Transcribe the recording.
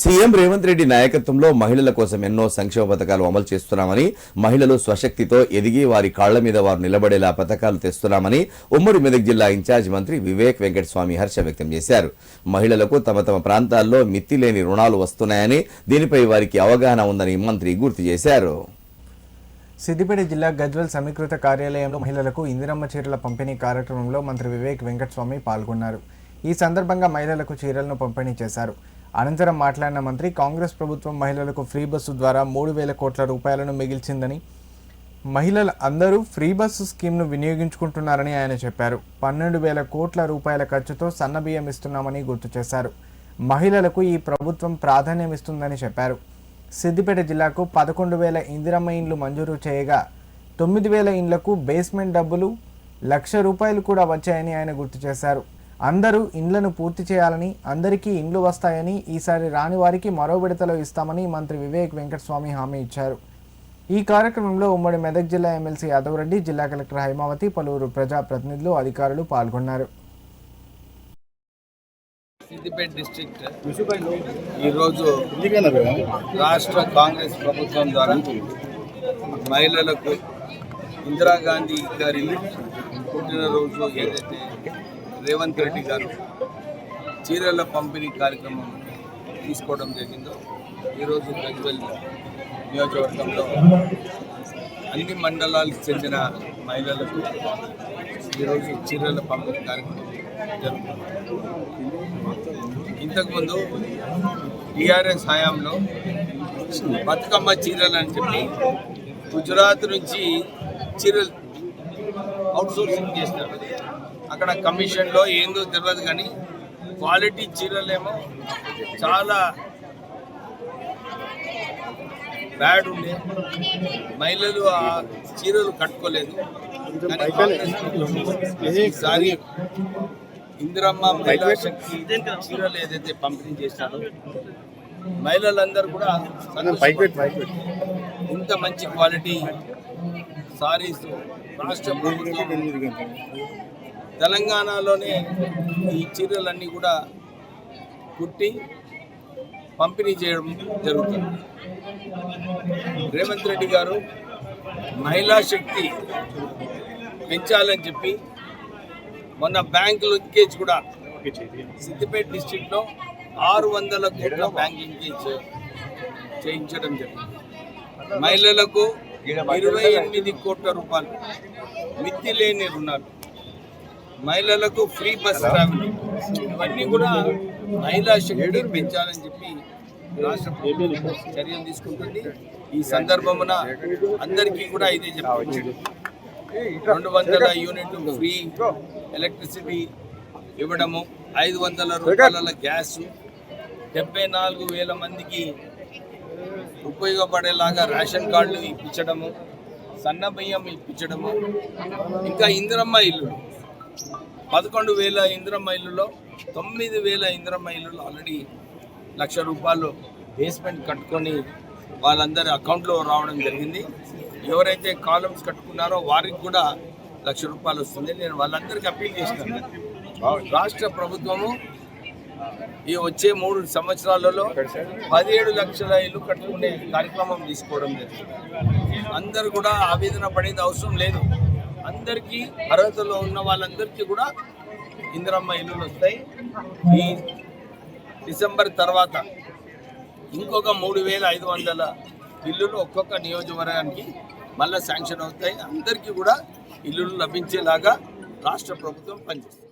CM Revanth Reddy నాయకత్వంలో మహిళల కోసం ఎన్నో సంక్షేమ పథకాలు అమలు చేస్తున్నామని మహిళలు స్వశక్తితో ఎదిగి వారి కాళ్ళ మీద వారు నిలబడేలా పథకాలు తెస్తున్నామని ఉమ్మడి మెదక్ జిల్లా ఇన్ఛార్జ్ మంత్రి వివేక్ వెంకటస్వామి హర్ష వ్యక్తం చేశారు. మహిళలకు తమ తమ ప్రాంతాల్లో మిత్తి లేని రుణాలు వస్తున్నాయని దీనిపై వారికి అవగాహన ఉందని మంత్రి గుర్తు చేశారు. సిద్దిపేట జిల్లా గజ్వల్ సమీకృత కార్యాలయంలో మహిళలకు ఇందిరమ్మ చీరల పంపిణీ కార్యక్రమంలో మంత్రి వివేక్ వెంకటస్వామి పాల్గొన్నారు. ఈ సందర్భంగా మహిళలకు చీరలను పంపిణీ చేశారు. అనంతరం మాట్లాడిన మంత్రి కాంగ్రెస్ ప్రభుత్వం మహిళలకు ఫ్రీ బస్సు ద్వారా మూడు వేల కోట్ల రూపాయలను మిగిల్చిందని మహిళలు అందరూ ఫ్రీ బస్సు స్కీమ్ను వినియోగించుకుంటున్నారని ఆయన చెప్పారు. పన్నెండు వేల కోట్ల రూపాయల ఖర్చుతో సన్నబియ్యం ఇస్తున్నామని గుర్తు చేశారు. మహిళలకు ఈ ప్రభుత్వం ప్రాధాన్యం ఇస్తుందని చెప్పారు. సిద్దిపేట జిల్లాకు పదకొండు వేల ఇందిరమ్మ ఇండ్లు మంజూరు చేయగా తొమ్మిది వేల ఇండ్లకు బేస్మెంట్ డబ్బులు లక్ష రూపాయలు కూడా వచ్చాయని ఆయన గుర్తు చేశారు. అందరూ ఇండ్లను పూర్తి చేయాలని అందరికీ ఇండ్లు వస్తాయని ఈసారి రాని వారికి మరో విడతలో ఇస్తామని మంత్రి వివేక్ వెంకటస్వామి హామీ ఇచ్చారు. ఈ కార్యక్రమంలో ఉమ్మడి మెదక్ జిల్లా ఎమ్మెల్సీ యాదవరెడ్డి జిల్లా కలెక్టర్ హైమావతి పలువురు ప్రజాప్రతినిధులు అధికారులు పాల్గొన్నారు. సిద్దిపేట డిస్ట్రిక్ట్ ఈరోజు రాష్ట్ర కాంగ్రెస్ ప్రభుత్వం ద్వారా మహిళలకు ఇందిరాగాంధీ గారి పుట్టినరోజు ఏదైతే రేవంత్ రెడ్డి గారు చీరల పంపిణీ కార్యక్రమం తీసుకోవడం జరిగిందో ఈరోజు గజ్వెల్ నియోజకవర్గంలో అన్ని మండలాలకు చెందిన మహిళలకు ఈరోజు చీరల పంపిణీ కార్యక్రమం జరుగుతుంది. ఇంతకుముందు టీఆర్ఎస్ హయాంలో బతుకమ్మ చీరలు అని చెప్పి గుజరాత్ నుంచి చీరలు అవుట్సోర్సింగ్ చేసినారు. అక్కడ కమిషన్లో ఏందో తెలియదు కానీ క్వాలిటీ చీరలేమో చాలా బ్యాడ్ ఉండే. మహిళలు ఆ చీరలు కట్టుకోలేదు. ఈసారి ఇందిరమ్మ మహిళా శక్తి చీరలు ఏదైతే పంపిణీ చేశారో మహిళలందరూ కూడా ఇంత మంచి క్వాలిటీ సారీస్ రాష్ట్ర ప్రభుత్వం తెలంగాణలోనే ఈ చీరలన్నీ కూడా కుట్టి పంపిణీ చేయడం జరుగుతుంది. రేవంత్ రెడ్డి గారు మహిళా శక్తి పెంచాలని చెప్పి మొన్న బ్యాంక్ లింకేజ్ కూడా సిద్దిపేట డిస్టిక్లో ఆరు వందల కోట్ల బ్యాంక్ లింకేజ్ చేయించడం జరిగింది. మహిళలకు ఇరవై ఎనిమిది కోట్ల రూపాయలు మిత్తి లేని రుణాలు. మహిళలకు ఫ్రీ బస్ ట్రావెల్ ఇవన్నీ కూడా మహిళా శక్తి పెంచాలని చెప్పి రాష్ట్ర ప్రభుత్వం చర్యలు తీసుకుంటుంది. ఈ సందర్భమున అందరికీ కూడా ఇదే చెప్పవచ్చు. రెండు వందల యూనిట్లు ఫ్రీ ఎలక్ట్రిసిటీ ఇవ్వడము ఐదు వందల రూపాయల గ్యాస్ డెబ్బై నాలుగు వేల మందికి ఉపయోగపడేలాగా రేషన్ కార్డులు ఇప్పించడము సన్న బియ్యం ఇప్పించడము ఇంకా ఇందిరమ్మ ఇల్లు పదకొండు వేల ఇంద్ర మైలులో తొమ్మిది వేల ఇంద్ర మైలులో ఆల్రెడీ లక్ష రూపాయలు బేస్మెంట్ కట్టుకొని వాళ్ళందరి అకౌంట్లో రావడం జరిగింది. ఎవరైతే కాలమ్స్ కట్టుకున్నారో వారికి కూడా లక్ష రూపాయలు వస్తుంది. నేను వాళ్ళందరికీ అప్పీల్ చేసినాను రాష్ట్ర ప్రభుత్వము ఈ వచ్చే మూడు సంవత్సరాలలో పదిహేడు లక్షల ఇల్లు కట్టుకునే కార్యక్రమం తీసుకోవడం జరిగింది. అందరు కూడా ఆవేదన పడేది అవసరం లేదు. అందరికీ అర్హతలో ఉన్న వాళ్ళందరికీ కూడా ఇందిరమ్మ ఇల్లులు వస్తాయి. ఈ డిసెంబర్ తర్వాత ఇంకొక మూడు వేల ఐదు వందల ఇల్లులు ఒక్కొక్క నియోజకవర్గానికి మళ్ళీ శాంక్షన్ అవుతాయి. అందరికీ కూడా ఇల్లులు లభించేలాగా రాష్ట్ర ప్రభుత్వం పనిచేస్తుంది.